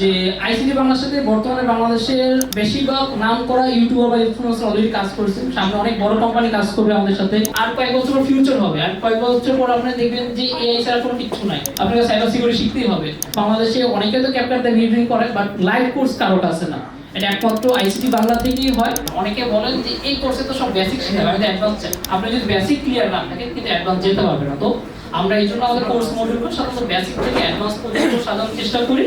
যে আইসিটি বাংলার সাথে বর্তমানে বাংলাদেশের বেশিরভাগ নাম করা ইউটিউবার বা ইনফ্লুয়েন্সার অলরেডি কাজ করছে সামনে অনেক বড় কোম্পানি কাজ করবে আমাদের সাথে। আর কয়েক বছর ফিউচার হবে। আর কয়েক বছর পর আপনি দেখবেন যে এআই ছাড়া কোনো কিছু নাই। আপনাকে সাইবার সিকিউরিটি শিখতেই হবে। বাংলাদেশে অনেকে তো ক্যাপ্টার ভিডিও করে বাট লাইভ কোর্স কারও কাছে না। এটা একমাত্র আইসিটি বাংলা থেকেই হয়। অনেকে বলেন যে এই কোর্সে তো সব বেসিক শেখাবে আমি অ্যাডভান্স চাই। আপনি যদি বেসিক ক্লিয়ার না থাকেন, কিন্তু অ্যাডভান্স যেতে পারবে না। তো আমরা এই জন্য আমাদের কোর্স মডিউলগুলো সাধারণত বেসিক থেকে অ্যাডভান্স পর্যন্ত সাজানোর চেষ্টা করি।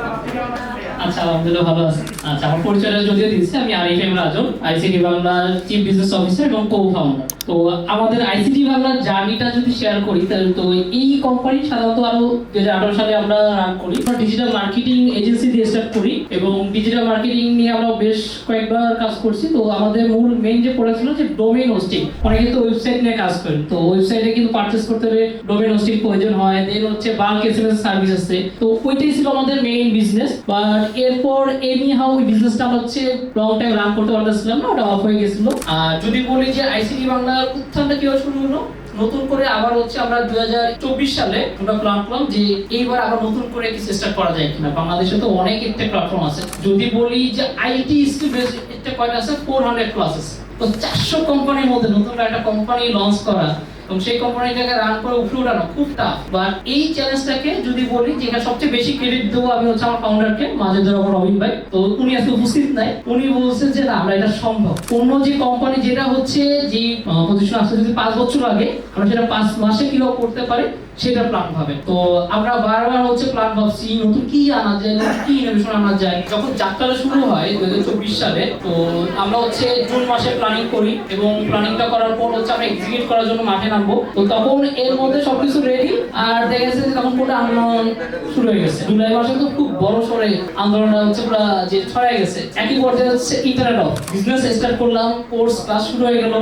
আচ্ছা আলহামদুলিল্লাহ ভালো আছি। আচ্ছা আমার পরিচয়টা যদিও দিচ্ছি, আমি আরিফ এম রাজন আইসিটি বাংলার চিফ বিজনেস অফিসার এবং কো ফাউন্ডার তো আমাদের আইসিটি বাংলার জার্নিটা যদি শেয়ার করি, তাহলে তো এই কোম্পানি সাধারণত আরও দু হাজার আঠারো সালে আমরা রান করি। ডিজিটাল মার্কেটিং এজেন্সি দিয়ে স্টার্ট করি এবং ডিজিটাল মার্কেটিং নিয়ে আমরা বেশ কয়েকবার কাজ করছি। তো আমাদের মূল মেইন যে প্রোডাক্ট ছিল যে ডোমেইন হোস্টিং অনেকে তো ওয়েবসাইট নিয়ে কাজ করেন তো ওয়েবসাইটে কিন্তু পারচেস করতে হলে ডোমেইন হোস্টিং প্রয়োজন হয়। দেন হচ্ছে বাল্ক এসএমএস সার্ভিস আছে তো ওইটাই ছিল আমাদের মেইন বিজনেস বাট এরপর এনি হাউ ওই বিজনেসটা হচ্ছে লং টাইম রান করতে পারতেছিলাম না, ওটা অফ হয়ে গেছিল। আর যদি বলি যে আইসিটি বাংলার উত্থানটা কীভাবে শুরু হলো? নতুন করে আবার হচ্ছে আমরা দুই হাজার চব্বিশ সালে আমরা প্ল্যান করলাম যে এইবার আবার নতুন করে কি চেষ্টা করা যায় কিনা। বাংলাদেশে তো অনেক একটা প্ল্যাটফর্ম আছে। যদি বলি যে আইটি স্কিল বেস একটা কয়টা আছে? ফোর হান্ড্রেড প্লাস আছে তো চারশো কোম্পানির মধ্যে নতুন একটা কোম্পানি লঞ্চ করা এবং সেই কোম্পানিটাকে রান করে উপরে উঠানো খুব টাফ বাট এই চ্যালেঞ্জটাকে যদি বলি, যে সবচেয়ে বেশি ক্রেডিট দেবো আমি হচ্ছে আমার ফাউন্ডারকে মাজেদুর আমার রবিন ভাই। তো উনি আজকে উপস্থিত নাই। উনি বলছেন যে, না, আমরা এটা সম্ভব। অন্য যে কোম্পানি যেটা হচ্ছে, যে প্রতিষ্ঠান আসতে যদি পাঁচ বছর আগে, আমরা সেটা পাঁচ মাসে কীভাবে করতে পারি? সেটা প্ল্যান ভাবে তো আমরা বারবার হচ্ছে প্ল্যান ভাবছি, নতুন কি আনা যায়, নতুন কি ইনোভেশন আনা যায়। যখন যাত্রাটা শুরু হয় দু হাজার চব্বিশ সালে, তো আমরা হচ্ছে জুন মাসে প্ল্যানিং করি এবং প্ল্যানিংটা করার পর হচ্ছে আমরা এক্সিকিউট করার জন্য মাঠে নামবো। তো তখন এর মধ্যে সবকিছু রেডি আর দেখা গেছে যে তখন পুরো আন্দোলন শুরু হয়ে গেছে। জুলাই মাসে তো খুব বড় সড়ে আন্দোলনটা হচ্ছে পুরো যে ছড়াই গেছে। একই পর্যায়ে হচ্ছে ইন্টারনেট অফ বিজনেস স্টার্ট করলাম কোর্স ক্লাস শুরু হয়ে গেল।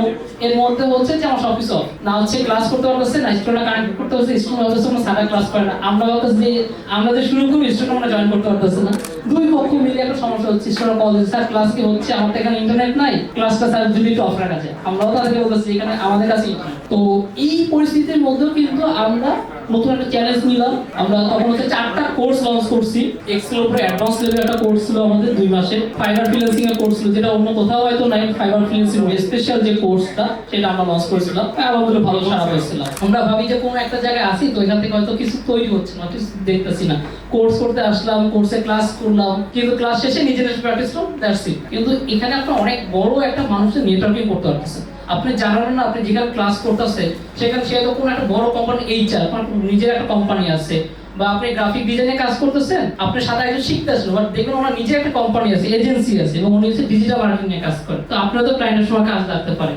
এর মধ্যে হচ্ছে যে আমার সবকিছু। না হচ্ছে ক্লাস করতে পারতেছে না স্টুডেন্ট কানেক্ট করতে পারছে স্টুডেন্ট অথচ কোনো ক্লাস করে না। আমরা অথচ যে আমরা যে শুরু স্টুডেন্ট আমরা জয়েন করতে পারতেছি না। দুই পক্ষ মিলে একটা সমস্যা হচ্ছে। স্টুডেন্ট কলেজ স্যার ক্লাস কি হচ্ছে? আমার এখানে ইন্টারনেট নাই। ক্লাসটা স্যার যদি একটু অফ যায় আমরাও তাদেরকে বলতেছি, এখানে আমাদের কাছে তো এই পরিস্থিতির মধ্যেও কিন্তু আমরা নতুন একটা চ্যালেঞ্জ নিলাম। আমরা তখন হচ্ছে চারটা কোর্স লঞ্চ করছি। এক্সেল উপরে অ্যাডভান্স লেভেল একটা কোর্স ছিল আমাদের দুই মাসে। ফাইবার ফ্রিল্যান্সিং এর কোর্স ছিল, যেটা অন্য কোথাও হয়তো নাই। ফাইবার ফ্রিল্যান্সিং স্পেশাল যে কোর্সটা সেটা আমরা লঞ্চ করেছিলাম। আমাদের ভালো সারা হয়েছিল। আমরা ভাবি যে কোনো একটা জায়গায় আসি তো এখান থেকে হয়তো কিছু তৈরি হচ্ছে না, কিছু দেখতেছি না। কোর্স করতে আসলাম কোর্সে ক্লাস করলাম। কিন্তু ক্লাস শেষে নিজেদের প্র্যাকটিস করলাম দ্যাটস ইট কিন্তু এখানে আপনার অনেক বড় একটা মানুষের নেটওয়ার্কিং করতে পারতেছেন। আপনি জানালেন না, আপনি যেখানে ক্লাস করতেছে সেখানে সে তো কোনো একটা বড় কোম্পানি এইচআর নিজের একটা কোম্পানি আছে। বা আপনি গ্রাফিক ডিজাইনে কাজ করতেছেন একজন শিখতেছেন বাট দেখুন ওনার নিজের একটা কোম্পানি আছে এজেন্সি আছে, এবং উনি হচ্ছে ডিজিটাল মার্কেটিং নিয়ে কাজ করে। তো আপনার তো ক্লায়েন্টের সময় কাজ লাগতে পারে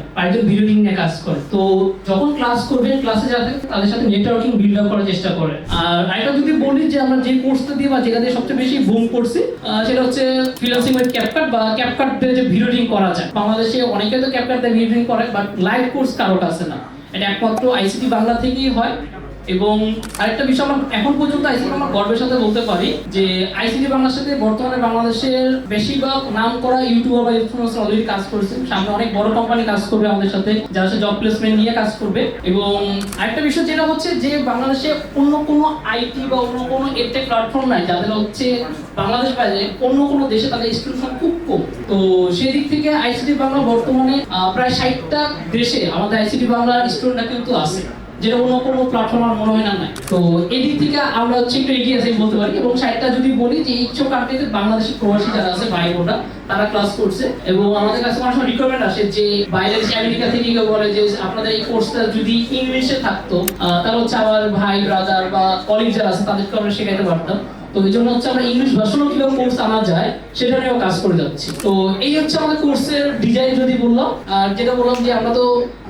নিয়ে কাজ করে। তো যখন ক্লাস করবেন ক্লাসে তাদের সাথে নেটওয়ার্কিং বিল্ড আপ করার চেষ্টা করে আর আরেকটা যদি বলি যে আমরা যে কোর্সটা দিয়ে বা দিয়ে সবচেয়ে বেশি বুম করছি সেটা হচ্ছে ফ্রিল্যান্সিং উইথ ক্যাপকাট বা ক্যাপকাট দিয়ে যে করা যায়। বাংলাদেশে অনেকে তো ক্যাপকাট দিয়ে করে বাট লাইভ কোর্স কারও কাছে না। এটা একমাত্র আইসিটি বাংলা থেকেই হয়। এবং আরেকটা বিষয় আমরা এখন পর্যন্ত আইসিটি আমরা গর্বের সাথে বলতে পারি যে আইসিটি বাংলার সাথে বর্তমানে বাংলাদেশের বেশিরভাগ নাম করা ইউটিউবার বা ইনফ্লুয়েন্সার অলরেডি কাজ করছে সামনে অনেক বড় কোম্পানি কাজ করবে আমাদের সাথে, যারা সাথে জব প্লেসমেন্ট নিয়ে কাজ করবে। এবং আরেকটা বিষয় যেটা হচ্ছে যে বাংলাদেশে অন্য কোনো আইটি বা অন্য কোনো এডটেক প্ল্যাটফর্ম নাই, যাদের হচ্ছে বাংলাদেশ বাইরে অন্য কোনো দেশে তাদের স্টুডেন্ট খুব কম। তো সেদিক থেকে আইসিটি বাংলা বর্তমানে প্রায় ষাটটা দেশে আমাদের আইসিটি বাংলার স্টুডেন্টরা কিন্তু আছে। যেটা অন্য কোনো প্ল্যাটফর্ম আমার মনে হয় না নাই। তো এদিক থেকে আমরা হচ্ছে একটু এগিয়ে আছি বলতে পারি। এবং সাইডটা যদি বলি যে ইচ্ছুক কান্ট্রিতে বাংলাদেশি প্রবাসী যারা আছে, ভাই বোনরা, তারা ক্লাস করছে। এবং আমাদের কাছে অনেক সময় রিকোয়ারমেন্ট আসে যে বাইরে যে আমেরিকা থেকে কেউ বলে যে আপনাদের এই কোর্সটা যদি ইংলিশে থাকতো তাহলে হচ্ছে আমার ভাই ব্রাদার বা কলিগ যারা আছে, তাদেরকে আমরা শেখাতে পারতাম। তো এই জন্য হচ্ছে আমরা ইংলিশ ভার্সনও কীভাবে কোর্স আনা যায়, সেটা নিয়েও কাজ করে যাচ্ছি। তো এই হচ্ছে আমাদের কোর্সের ডিজাইন যদি বললাম, আর যেটা বললাম যে আমরা তো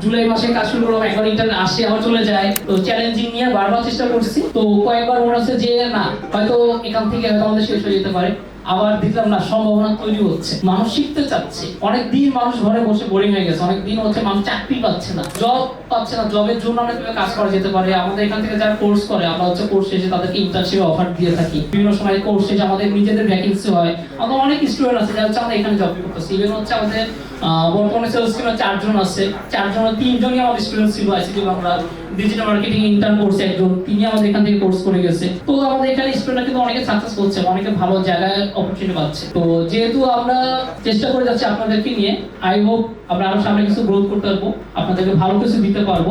জুলাই মাসে কাজ শুরু করলাম এখন ইন্টারনেট আসে, আবার চলে যায়। তো চ্যালেঞ্জিং নিয়ে বারবার চেষ্টা করছি। তো কয়েকবার মনে হচ্ছে যে না, হয়তো এখান থেকে হয়তো আমাদের শেষ হয়ে যেতে পারে। আবার দেখলাম না, সম্ভাবনা তৈরি হচ্ছে। মানুষ শিখতে চাচ্ছে। অনেক দিন মানুষ ঘরে বসে বোরিং হয়ে গেছে। অনেক দিন হচ্ছে মানুষ চাকরি পাচ্ছে না। জব পাচ্ছে না। জবের জন্য কীভাবে কাজ করা যেতে পারে। আমাদের এখান থেকে যারা কোর্স করে, আমরা হচ্ছে কোর্স শেষে তাদেরকে ইন্টার্নশিপ অফার দিয়ে থাকি। বিভিন্ন সময় কোর্স শেষে আমাদের নিজেদের ভ্যাকেন্সি হয়। আমাদের অনেক স্টুডেন্ট আছে যারা হচ্ছে আমরা এখানে জব করতেছি। ইভেন হচ্ছে আমাদের বর্তমানে সেলস টিমে চারজন আছে। চারজন তিনজনই আমাদের স্টুডেন্ট ছিল ICT Bangla digital marketing intern করছে একজন, তিনি আমাদের এখান থেকে কোর্স করে গেছে। তো আমাদের এখানে স্টুডেন্টরা কিন্তু অনেকে সাকসেস করছে, অনেকে ভালো জায়গায় অপরচুনিটি পাচ্ছে। তো যেহেতু আমরা চেষ্টা করে যাচ্ছি আপনাদেরকে নিয়ে আই হোপ আমরা আরও সামনে কিছু গ্রোথ করতে পারব, আপনাদেরকে ভালো কিছু দিতে পারব।